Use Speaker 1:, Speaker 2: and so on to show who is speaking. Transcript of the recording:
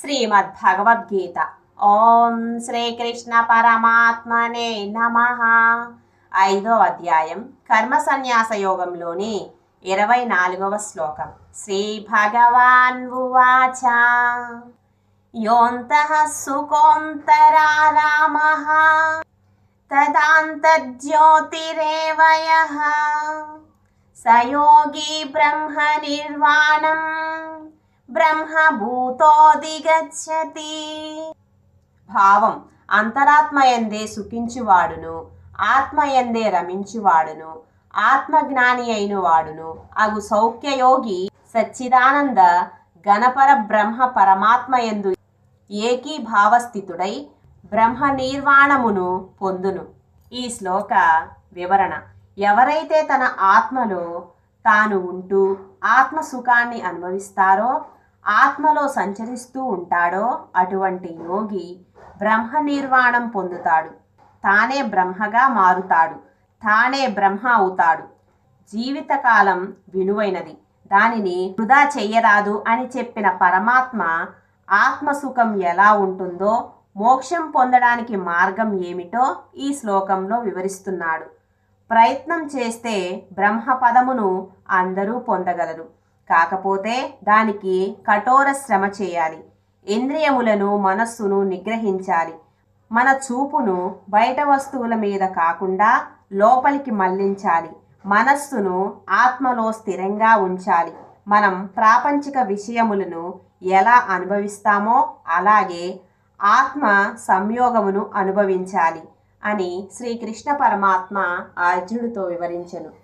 Speaker 1: శ్రీమద్ భగవద్గీత ఓం శ్రీకృష్ణ పరమాత్మనే నమ. ఐదో అధ్యాయం కర్మ సన్యాస యోగంలోని ఇరవై నాలుగవ శ్లోకం. శ్రీ భగవాన్ ఉవాచ. యోంత సుకోంతరారామ తదాంతర్జ్యోతిరేవ సయోగి బ్రహ్మ నిర్వాణం. బ్రహ్మభూతోదిగచ్చతి. భావం అంతరాత్మయందే సుఖించువాడును ఆత్మయందే రమించువాడును ఆత్మజ్ఞాని అయిన వాడును అగు సౌఖ్యయోగి సచ్చిదానంద గణపర బ్రహ్మ పరమాత్మయందు ఏకీభావస్థితుడై బ్రహ్మ నిర్వాణమును పొందును. ఈ శ్లోక వివరణ. ఎవరైతే తన ఆత్మలో తాను ఉంటూ ఆత్మ సుఖాన్ని అనుభవిస్తారో ఆత్మలో సంచరిస్తూ ఉంటాడో అటువంటి యోగి బ్రహ్మ నిర్వాణం పొందుతాడు. తానే బ్రహ్మగా మారుతాడు. తానే బ్రహ్మ అవుతాడు. జీవితకాలం విలువైనది. దానిని వృధా చెయ్యరాదు అని చెప్పిన పరమాత్మ ఆత్మసుఖం ఎలా ఉంటుందో మోక్షం పొందడానికి మార్గం ఏమిటో ఈ శ్లోకంలో వివరిస్తున్నాడు. ప్రయత్నం చేస్తే బ్రహ్మ పదమును అందరూ పొందగలరు. కాకపోతే దానికి కఠోర శ్రమ చేయాలి. ఇంద్రియములను మనస్సును నిగ్రహించాలి. మన చూపును బయట వస్తువుల మీద కాకుండా లోపలికి మళ్ళించాలి. మనస్సును ఆత్మలో స్థిరంగా ఉంచాలి. మనం ప్రాపంచిక విషయములను ఎలా అనుభవిస్తామో అలాగే ఆత్మ సంయోగమును అనుభవించాలి అని శ్రీకృష్ణ పరమాత్మ అర్జునుడితో వివరించను.